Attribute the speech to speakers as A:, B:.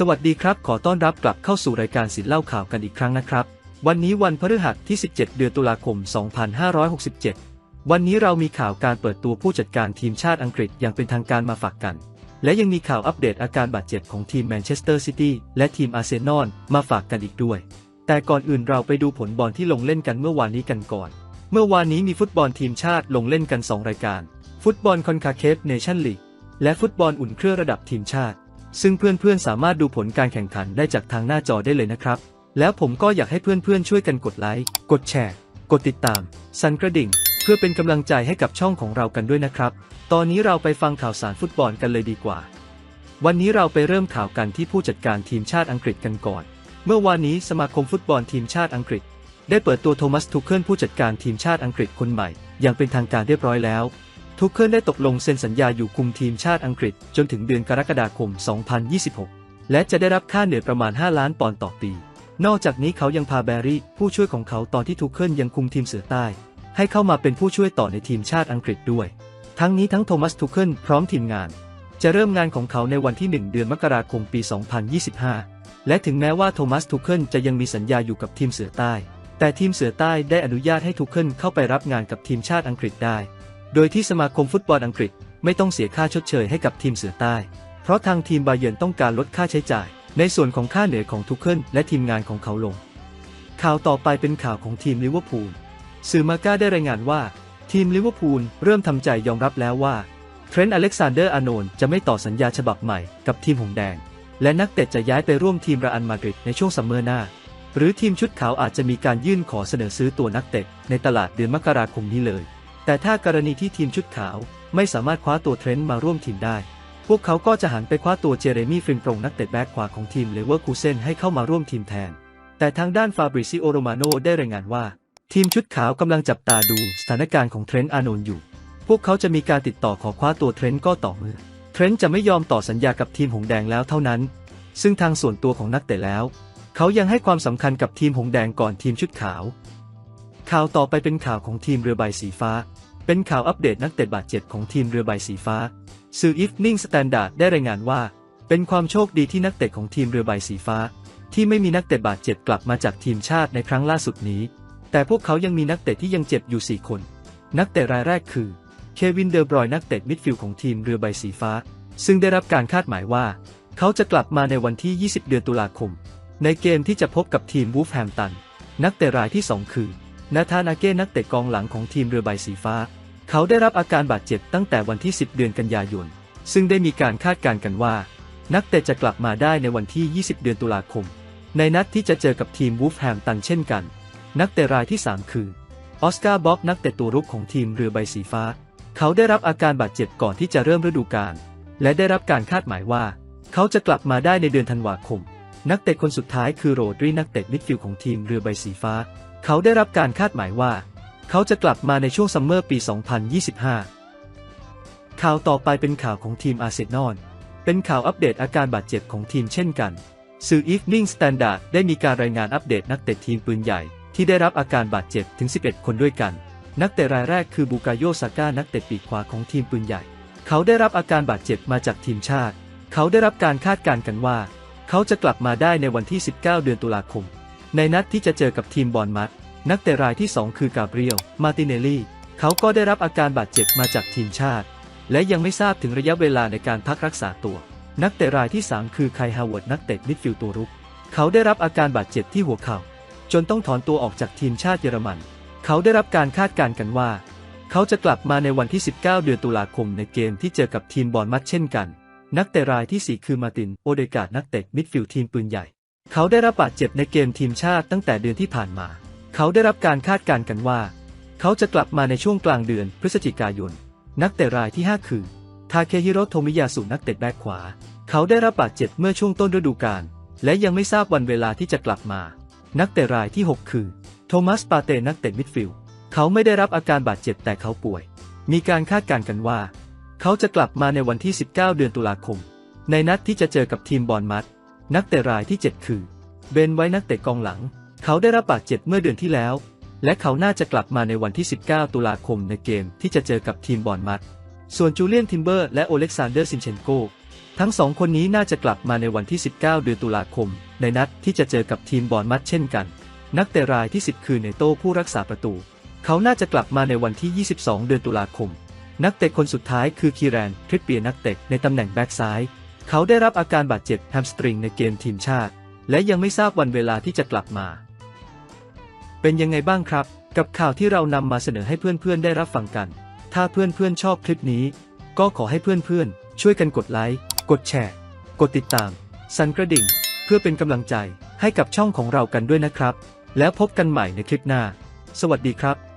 A: สวัสดีครับ ขอต้อนรับกลับเข้าสู่รายการสินเล่าข่าวกันอีกครั้งนะครับ วันนี้วันพฤหัสที่ 17 เดือนตุลาคม 2567 วันนี้เรามีข่าวการเปิดตัวผู้จัดการทีมชาติอังกฤษอย่างเป็นทางการมาฝากกัน และยังมีข่าวอัปเดตอาการบาดเจ็บของทีมแมนเชสเตอร์ซิตี้และทีมอาร์เซนอลมาฝากกันอีกด้วย แต่ก่อนอื่นเราไปดูผลบอลที่ลงเล่นกันเมื่อวานนี้กันก่อน เมื่อวานนี้มีฟุตบอลทีมชาติลงเล่นกัน 2 รายการ ฟุตบอลคอนคาเคฟเนชั่นลีกและฟุตบอลอุ่นเครื่องระดับทีมชาติ ซึ่งเพื่อนๆสามารถดูผลการแข่งขันได้จากทางหน้าจอได้เลยนะครับ แล้วผมก็อยากให้เพื่อนๆช่วยกันกดไลค์ กดแชร์ กดติดตาม สั่นกระดิ่ง เพื่อเป็นกำลังใจให้กับช่องของเรากันด้วยนะครับ ตอนนี้เราไปฟังข่าวสารฟุตบอลกันเลยดีกว่า วันนี้เราไปเริ่มข่าวกันที่ผู้จัดการทีมชาติอังกฤษกันก่อน เมื่อวานนี้สมาคมฟุตบอลทีมชาติอังกฤษ ได้เปิดตัวโทมัสทูเคิลผู้จัดการทีมชาติอังกฤษคนใหม่อย่างเป็นทางการเรียบร้อยแล้ว ทุกเคิลได้ตกลงเซ็นสัญญาอยู่คุมทีมชาติอังกฤษจนถึงเดือนกรกฎาคม 2026 และจะได้รับค่าเหนื่อยประมาณ 5 ล้านปอนด์ต่อปี นอกจากนี้เขายังพาแบร์รี่ ผู้ช่วยของเขาตอนที่ทุกเคิลยังคุมทีมเสือใต้ ให้เข้ามาเป็นผู้ช่วยต่อในทีมชาติอังกฤษด้วย ทั้งนี้ทั้งโทมัสทูเคิลพร้อมทีมงาน จะเริ่มงานของเขาในวันที่ 1 เดือนมกราคมปี 2025 และถึงแม้ว่าโทมัสทูเคิลจะยังมีสัญญาอยู่กับทีมเสือใต้ แต่ทีมเสือใต้ได้อนุญาตให้ทูเคิลเข้าไปรับงานกับทีมชาติอังกฤษได้ โดยที่สมาคมฟุตบอลอังกฤษไม่ต้องเสียค่าชดเชยให้กับทีมเสือใต้ เพราะทางทีมบาเยิร์นต้องการลดค่าใช้จ่าย ในส่วนของค่าเหนื่อยของทุกเคิลและทีมงานของเขาลง ข่าวต่อไปเป็นข่าวของทีมลิเวอร์พูล สื่อมาก้าได้รายงานว่า ทีมลิเวอร์พูลเริ่มทำใจยอมรับแล้วว่าเทรนต์อเล็กซานเดอร์อาโนนจะไม่ต่อสัญญาฉบับใหม่กับทีมหงแดง และนักเตะจะย้ายไปร่วมทีมรอันมาดริดในช่วงซัมเมอร์หน้า หรือทีมชุดขาวอาจจะมีการยื่นขอเสนอซื้อตัวนักเตะในตลาดเดือนมกราคมนี้เลย แต่ถ้ากรณีที่ทีมชุดขาวไม่สามารถคว้าตัวเทรนต์มาร่วมทีมได้ พวกเขาก็จะหันไปคว้าตัวเจเรมี่ฟริมปรงนักเตะแบ็กขวาของทีมเลเวอร์คูเซนให้เข้ามาร่วมทีมแทน แต่ทางด้านฟาบริซิโอโรมาโนได้รายงานว่า ทีมชุดขาวกำลังจับตาดูสถานการณ์ของเทรนต์อาโนนอยู่ พวกเขาจะมีการติดต่อขอคว้าตัวเทรนต์ก็ต่อเมื่อเทรนต์จะไม่ยอมต่อสัญญากับทีมหงแดงแล้วเท่านั้น ซึ่งทางส่วนตัวของนักเตะแล้ว เขายังให้ความสำคัญกับทีมหงแดงก่อนทีมชุดขาว ข่าวต่อไปเป็นข่าวของทีมเรือใบสีฟ้า เป็นข่าวอัปเดตนักเตะบาดเจ็บของทีมเรือใบสีฟ้า สื่อ Evening Standard ได้รายงานว่า เป็นความโชคดีที่นักเตะของทีมเรือใบสีฟ้า ที่ไม่มีนักเตะบาดเจ็บกลับมาจากทีมชาติในครั้งล่าสุดนี้ แต่พวกเขายังมีนักเตะที่ยังเจ็บอยู่ 4 คน นักเตะรายแรกคือเควินเดอร์บรอยนักเตะมิดฟิลด์ของทีมเรือใบสีฟ้า ซึ่งได้รับการคาดหมายว่า เขาจะกลับมาในวันที่ 20 เดือนตุลาคม ในเกมที่จะพบกับทีมวูฟแฮมตัน นักเตะรายที่ 2 คือ นาธานาเก้นักเตะกองหลังของทีมเรือใบสีฟ้า เขาได้รับอาการบาดเจ็บตั้งแต่วันที่ 10 เดือนกันยายน ซึ่งได้มีการคาดการณ์กันว่า นักเตะจะกลับมาได้ในวันที่ 20 เดือนตุลาคม ในนัดที่จะเจอกับทีมวูฟแฮมตันเช่นกัน นักเตะรายที่ 3 คือออสการ์บ๊อบนักเตะตัวรุกของทีมเรือใบสีฟ้า เขาได้รับอาการบาดเจ็บก่อนที่จะเริ่มฤดูกาลและได้รับการคาดหมายว่า เขาจะกลับมาได้ในเดือนธันวาคม นักเตะคนสุดท้ายคือโรดรีนักเตะมิดฟิลด์ของทีมเรือใบสีฟ้า เขาได้รับการคาดหมายว่า เขาจะกลับมาในช่วงซัมเมอร์ปี 2025 ข่าวต่อไปเป็นข่าวของทีมอาร์เซนอล เป็นข่าวอัปเดตอาการบาดเจ็บของทีมเช่นกัน สื่อ Evening Standard ได้มีการรายงานอัปเดตนักเตะทีมปืนใหญ่ ที่ได้รับอาการบาดเจ็บถึง 11 คนด้วยกัน นักเตะรายแรกคือบูกาโยซาก้านักเตะปีกขวาของทีมปืนใหญ่ เขาได้รับอาการบาดเจ็บมาจากทีมชาติ เขาได้รับการคาดการณ์กันว่า เขาจะกลับมาได้ในวันที่ 19 เดือนตุลาคม ในนัดที่จะเจอกับทีมบอลมัด นักเตะรายที่ 2 คือกาเบรียล มาติเนลลี่ เขาก็ได้รับอาการบาดเจ็บมาจากทีมชาติ และยังไม่ทราบถึงระยะเวลาในการพักรักษาตัว นักเตะรายที่ 3 คือไคฮาวเวิร์ดนักเตะมิดฟิลด์ตัวรุก เขาได้รับอาการบาดเจ็บที่หัวเข่า จนต้องถอนตัวออกจากทีมชาติเยอรมัน เขาได้รับการคาดการณ์กันว่า เขาจะกลับมาในวันที่ 19 เดือนตุลาคมในเกมที่เจอกับทีมบอลมัดเช่นกัน นักเตะรายที่ 4 คือมาติน โอเดกาดนักเตะมิดฟิลด์ทีมปืนใหญ่ เขาได้รับบาดเจ็บในเกมทีมชาติตั้งแต่เดือนที่ผ่านมา เขาได้รับการคาดการณ์กันว่า เขาจะกลับมาในช่วงกลางเดือนพฤศจิกายน นักเตะรายที่ 5 คือ ทาเคฮิโรโทมิยาสุนักเตะแบ็คขวา เขาได้รับบาดเจ็บเมื่อช่วงต้นฤดูกาลและยังไม่ทราบวันเวลาที่จะกลับมา นักเตะรายที่ 6 คือ โทมัสปาเตนักเตะมิดฟิลด์เขาไม่ได้รับอาการบาดเจ็บแต่เขาป่วย มีการคาดการณ์กันว่า เขาจะกลับมาในวันที่ 19 เดือนตุลาคม ในนัดที่จะเจอกับทีมบอลมัด นักเตะรายที่ 7 คือ เบนไว้นักเตะกองหลัง เขาได้รับบาดเจ็บเมื่อเดือนที่แล้ว และเขาน่าจะกลับมาในวันที่ 19 ตุลาคมในเกมที่จะเจอกับทีมบอลมัด ส่วนจูเลียนทิมเบอร์และโอเล็กซานเดอร์ซินเชนโก ทั้งสองคนนี้น่าจะกลับมาในวันที่ 19 เดือนตุลาคม ในนัดที่จะเจอกับทีมบอร์นมัดเช่นกัน นักเตะรายที่ 10 คือเนโต้ผู้รักษาประตู เขาน่าจะกลับมาในวันที่ 22 เดือนตุลาคม นักเตะคนสุดท้ายคือคีแรนทริปเปียนักเตะในตำแหน่งแบ็กซ้าย เขาได้รับอาการบาดเจ็บแฮมสตริงในเกมทีมชาติ และยังไม่ทราบวันเวลาที่จะกลับมา เป็นยังไงบ้างครับ กับข่าวที่เรานำมาเสนอให้เพื่อนๆได้รับฟังกัน ถ้าเพื่อนๆชอบคลิปนี้ ก็ขอให้เพื่อนๆ ช่วยกันกดไลค์ กดแชร์ กดติดตาม สั่นกระดิ่ง เพื่อเป็นกำลังใจให้กับช่องของเรากันด้วยนะครับ แล้วพบกันใหม่ในคลิปหน้า สวัสดีครับ